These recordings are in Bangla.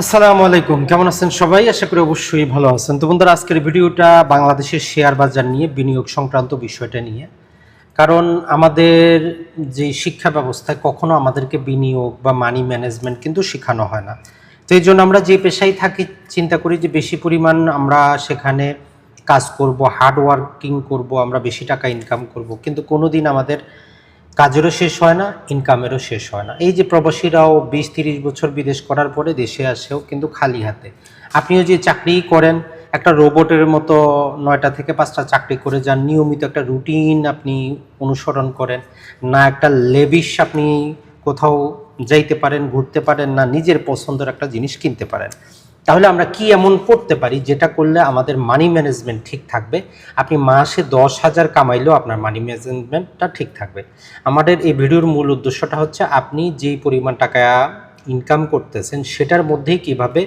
আসসালামু আলাইকুম। কেমন আছেন সবাই? আশা করি অবশ্যই ভালো আছেন। তো বন্ধুরা, আজকের ভিডিওটা বাংলাদেশের শেয়ার বাজার নিয়ে, বিনিয়োগ সংক্রান্ত বিষয়টা নিয়ে। কারণ আমাদের যে শিক্ষা ব্যবস্থায় কখনো আমাদেরকে বিনিয়োগ বা মানি ম্যানেজমেন্ট কিন্তু শেখানো হয় না। তো এই জন্য আমরা যে পেশায় থাকি, চিন্তা করি যে বেশি পরিমাণ আমরা সেখানে কাজ করব হার্ড ওয়ার্কিং করব, আমরা বেশি টাকা ইনকাম করব। কিন্তু কোনোদিন আমাদের কাজেরও শেষ হয় না ইনকামেরও শেষ হয় না। এই যে প্রবাসীরাও বিশ তিরিশ বছর বিদেশ করার পরে দেশে আসেও কিন্তু খালি হাতে। আপনিও যে চাকরি করেন, একটা রোবটের মতো নয়টা থেকে পাঁচটা চাকরি করে যান, নিয়মিত একটা রুটিন আপনি অনুসরণ করেন, না একটা লেবিশ আপনি কোথাও যাইতে পারেন, ঘুরতে পারেন, না নিজের পছন্দের একটা জিনিস কিনতে পারেন। তাহলে আমরা কি এমন করতে পারি? যেটা করলে আমাদের মানি ম্যানেজমেন্ট ঠিক থাকবে। আপনি মাসে দশ হাজার কামাইলেও আপনার মানি ম্যানেজমেন্টটা ঠিক থাকবে। আমাদের এই ভিডিওর মূল উদ্দেশ্যটা হচ্ছে, আপনি যেই পরিমাণ টাকা ইনকাম করতেছেন, সেটার মধ্যেই কীভাবে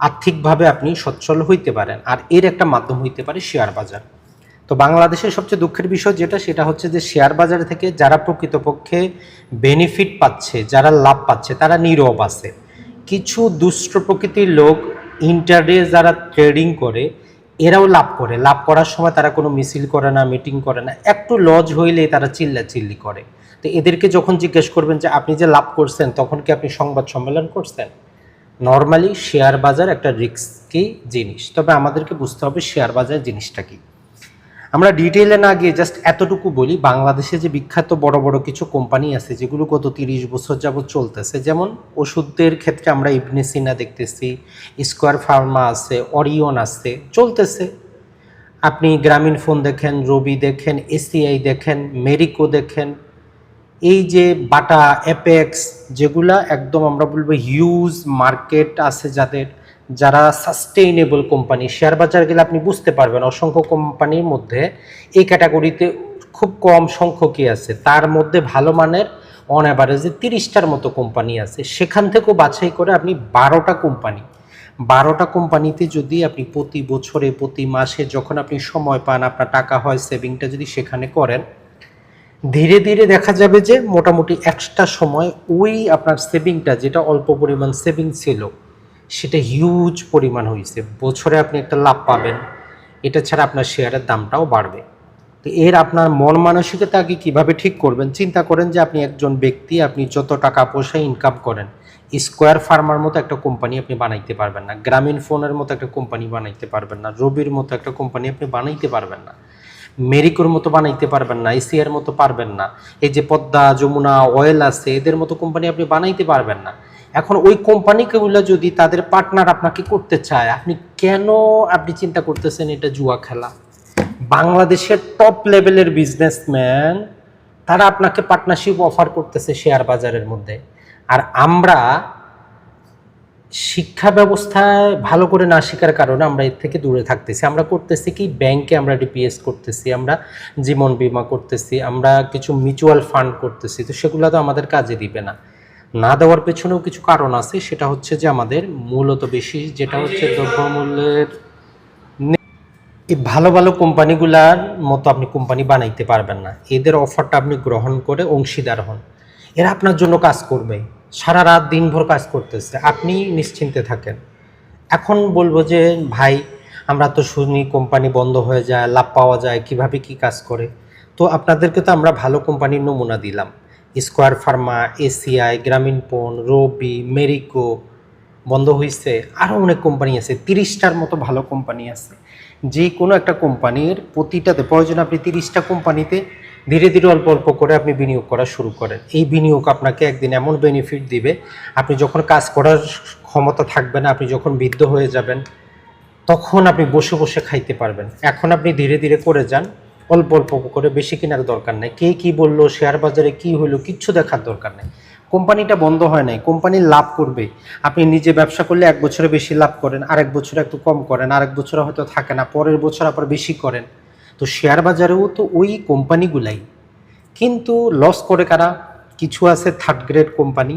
আর্থিকভাবে আপনি সচ্ছল হইতে পারেন। আর এর একটা মাধ্যম হইতে পারে শেয়ার বাজার। তো বাংলাদেশের সবচেয়ে দুঃখের বিষয় যেটা, সেটা হচ্ছে যে শেয়ার বাজার থেকে যারা প্রকৃতপক্ষে বেনিফিট পাচ্ছে, যারা লাভ পাচ্ছে, তারা নীরব আছে। কিছু দুষ্ট প্রকৃতির লোক ইন্টারডে যারা ট্রেডিং করে, এরাও লাভ করে। লাভ করার সময় তারা কোনো মিছিল করে না মিটিং করে না। একটু লজ হইলেই তারা চিল্লা চিল্লি করে। তো এদেরকে যখন জিজ্ঞেস করবেন যে, আপনি যে লাভ করছেন, তখন কি আপনি সংবাদ সম্মেলন করছেন? নর্মালি শেয়ার বাজার একটা রিস্কি জিনিস। তবে আমাদেরকে বুঝতে হবে শেয়ার বাজার জিনিসটা কি। আমরা ডিটেলে না গিয়ে জাস্ট এতটুকু বলি, বাংলাদেশে যে বিখ্যাত বড় বড় কিছু কোম্পানি আছে, যেগুলো গত তিরিশ বছর যাবত চলতেছে, যেমন ওষুধের ক্ষেত্রে আমরা ইবনে সিনা দেখতেছি স্কোয়ার ফার্মা আছে অরিয়ন আছে, চলতেছে। আপনি গ্রামীণ ফোন দেখেন রবি দেখেন এসিআই দেখেন মেরিকো দেখেন, এই যে বাটা অ্যাপেক্স যেগুলা একদম আমরা বলব হিউজ মার্কেট আছে যাদের। যারা সাস্টেইনেবল কোম্পানি শেয়ার বাজার গেলে আপনি বুঝতে পারবেন অসংখ্য কোম্পানির মধ্যে এই ক্যাটাগরিতে খুব কম সংখ্যকই আছে। তার মধ্যে ভালো মানের অন অ্যাভারেজে তিরিশটার মতো কোম্পানি আছে। সেখান থেকেও বাছাই করে আপনি বারোটা কোম্পানি বারোটা কোম্পানিতে যদি আপনি প্রতি বছরে, প্রতি মাসে যখন আপনি সময় পান, আপনার টাকা হয় সেভিংটা যদি সেখানে করেন, ধীরে ধীরে দেখা যাবে যে মোটামুটি একটা সময় ওই আপনার সেভিংটা যেটা অল্প পরিমাণ সেভিং ছিল সেটা হিউজ পরিমাণ হয়েছে। বছরে আপনি একটা লাভ পাবেন। এটা ছাড়া আপনার শেয়ারের দামটাও বাড়বে। তো এর আপনার মন মানসিকতা আগে কীভাবে ঠিক করবেন? চিন্তা করেন যে আপনি একজন ব্যক্তি, আপনি যত টাকা পয়সা ইনকাম করেন স্কোয়ার ফার্মার মতো একটা কোম্পানি আপনি বানাইতে পারবেন না। গ্রামীণ ফোনের মতো একটা কোম্পানি বানাইতে পারবেন না। রবির মতো একটা কোম্পানি আপনি বানাইতে পারবেন না। মেরিকোর মতো বানাইতে পারবেন না। এসিয়ার মতো পারবেন না। এই যে পদ্মা, যমুনা অয়েল আছে, এদের মতো কোম্পানি আপনি বানাইতে পারবেন না। এখন ওই কোম্পানিগুলো যদি তাদের পার্টনার আপনাকে করতে চায়, আপনি কেন আপনি চিন্তা করতেছেন এটা জুয়া খেলা? বাংলাদেশের টপ লেভেলের বিজনেসম্যান তারা আপনাকে পার্টনারশিপ অফার করতেছে শেয়ার বাজারের মধ্যে। আর আমরা শিক্ষা ব্যবস্থায় ভালো করে না শেখার কারণে আমরা এর থেকে দূরে থাকতেছি। আমরা করতেছি কি ব্যাংকে আমরা ডিপিএস করতেছি, আমরা জীবন বীমা করতেছি, আমরা কিছু মিউচুয়াল ফান্ড করতেছি, তো সেগুলো তো আমাদের কাজে দিবে না। না দেওয়ার পেছনেও কিছু কারণ আছে, সেটা হচ্ছে যে আমাদের মূলত বেশি যেটা হচ্ছে দ্রব্যমূল্যের ভালো ভালো কোম্পানিগুলার মতো আপনি কোম্পানি বানাইতে পারবেন না। এদের অফারটা আপনি গ্রহণ করে অংশীদার হন। এরা আপনার জন্য কাজ করবে, সারা রাত দিনভর কাজ করতেছে, আপনি নিশ্চিন্তে থাকেন। এখন বলব যে, ভাই, আমরা তো শুনি কোম্পানি বন্ধ হয়ে যায়, লাভ পাওয়া যায়, কীভাবে কি কাজ করে? তো আপনাদেরকে তো আমরা ভালো কোম্পানির নমুনা দিলাম। Square Pharma, ACI, Grameenphone Robi, Marico বন্ধ হয়েছে আরও অনেক কোম্পানি আছে, তিরিশটার মতো ভালো কোম্পানি আছে। যে কোনো একটা কোম্পানির প্রতিটাতে, প্রয়োজন আপনি তিরিশটা কোম্পানিতে ধীরে ধীরে অল্প অল্প করে আপনি বিনিয়োগ করা শুরু করেন। এই বিনিয়োগ আপনাকে একদিন এমন বেনিফিট দিবে, আপনি যখন কাজ করার ক্ষমতা থাকবে না, আপনি যখন বৃদ্ধ হয়ে যাবেন, তখন আপনি বসে বসে খাইতে পারবেন। এখন আপনি ধীরে ধীরে করে যান অল্প অল্প করে বেশি কেনার দরকার নেই। কে কি বলল শেয়ার বাজারে কি হলো কিচ্ছু দেখার দরকার নেই। কোম্পানিটা বন্ধ হয় নাই, কোম্পানি লাভ করবে। আপনি নিজে ব্যবসা করলে এক বছরে বেশি লাভ করেন, আরেক বছরে একটু কম করেন, আরেক বছরে হয়তো থাকে না, পরের বছর আবার বেশি করেন। তো শেয়ার বাজারেও তো ওই কোম্পানিগুলাই। কিন্তু লস করে কারা? কিছু আছে থার্ড গ্রেড কোম্পানি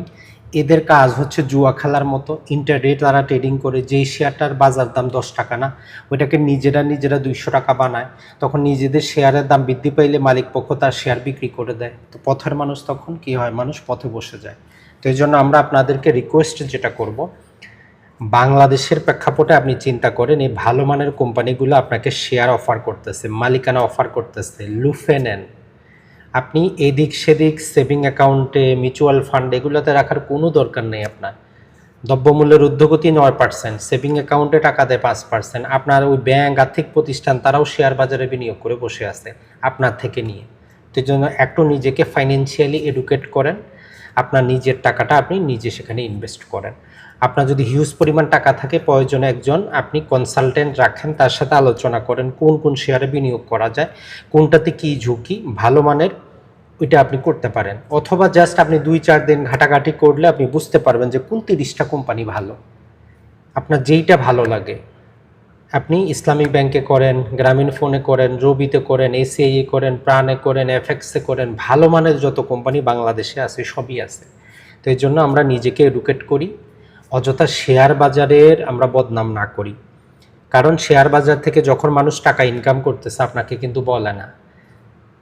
এদের কাজ হচ্ছে জুয়া খেলার মতো। ইন্টারডে তারা ট্রেডিং করে, যেই শেয়ারটার বাজার দাম দশ টাকা না, ওইটাকে নিজেরা নিজেরা দুইশো টাকা বানায়। তখন নিজেদের শেয়ারের দাম বৃদ্ধি পাইলে মালিক পক্ষ তার শেয়ার বিক্রি করে দেয়। তো পথের মানুষ তখন কি হয়? মানুষ পথে বসে যায়। তো এই জন্য আমরা আপনাদেরকে রিকোয়েস্ট যেটা করব, বাংলাদেশের প্রেক্ষাপটে আপনি চিন্তা করেন, এই ভালো মানের কোম্পানিগুলো আপনাকে শেয়ার অফার করতেছে, মালিকানা অফার করতেছে, লুফে নেন। আপনি এদিক সেদিক সেভিং অ্যাকাউন্টে, মিউচুয়াল ফান্ড এগুলোতে রাখার কোনো দরকার নেই আপনার। দ্রব্যমূল্যের ঊর্ধ্বগতি নয় পার্সেন্ট, সেভিং অ্যাকাউন্টে টাকা দেয় পাঁচ পার্সেন্ট, আপনার ওই ব্যাঙ্ক আর্থিক প্রতিষ্ঠান তারাও শেয়ার বাজারে বিনিয়োগ করে বসে আছে আপনার থেকে নিয়ে। তো জন্য একটু নিজেকে ফাইন্যান্সিয়ালি এডুকেট করেন আপনার নিজের টাকাটা আপনি নিজে সেখানে ইনভেস্ট করেন। আপনার যদি হিউজ পরিমাণ টাকা থাকে, প্রয়োজনে একজন আপনি কনসালটেন্ট রাখেন, তার সাথে আলোচনা করেন, কোন কোন শেয়ারে বিনিয়োগ করা যায়, কোনটাতে কি ঝুঁকি, ভালো মানের ওইটা আপনি করতে পারেন। অথবা জাস্ট আপনি দুই, চার দিন ঘাটাঘাটি করলে আপনি বুঝতে পারবেন যে কোন তিরিশটা কোম্পানি ভালো। আপনার যেইটা ভালো লাগে। আপনি ইসলামিক ব্যাংকে করেন, গ্রামীণ ফোনে করেন, রবিতে করেন এসিআই করেন, প্রাণে করেন, এফএক্সে করেন, ভালো মানের যত কোম্পানি বাংলাদেশে আছে, সবই আছে। তো এই জন্য আমরা নিজেকে এডুকেট করি, অযথা শেয়ার বাজারের আমরা বদনাম না করি। কারণ শেয়ার বাজার থেকে যখন মানুষ টাকা ইনকাম করতেছে, আপনাকে কিন্তু বলে না।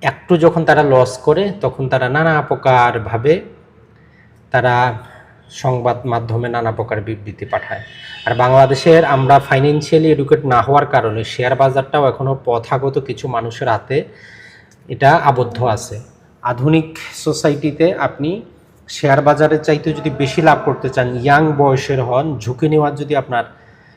একটু যখন তারা লস করে, তখন তারা নানা প্রকারভাবে তারা সংবাদ মাধ্যমে নানা প্রকার বিবৃতি পাঠায়। আর বাংলাদেশের আমরা ফাইন্যান্সিয়ালি এডুকেট না হওয়ার কারণে শেয়ার বাজারটাও এখনও প্রথাগত কিছু মানুষের হাতে এটা আবদ্ধ আছে। আধুনিক সোসাইটিতে আপনি শেয়ার বাজারের চাইতে যদি বেশি লাভ করতে চান ইয়াং বয়সের হন, ঝুঁকি নেওয়ার যদি আপনার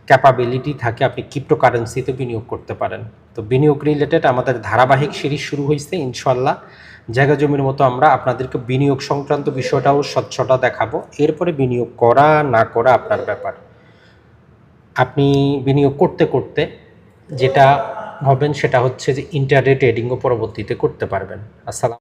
ক্যাপাবিলিটি থাকে, আপনি ক্রিপ্টোকারেন্সিতে বিনিয়োগ করতে পারেন। তো বিনিয়োগ রিলেটেড আমাদের ধারাবাহিক সিরিজ শুরু হয়েছে ইনশাল্লাহ জায়গা জমির মতো আমরা আপনাদেরকে বিনিয়োগ সংক্রান্ত বিষয়টাও স্বচ্ছটা দেখাবো। এরপরে বিনিয়োগ করা না করা আপনার ব্যাপার। আপনি বিনিয়োগ করতে করতে যেটা হবেন সেটা হচ্ছে যে ইন্টারনেট ট্রেডিংও পরবর্তীতে করতে পারবেন। আসসালাম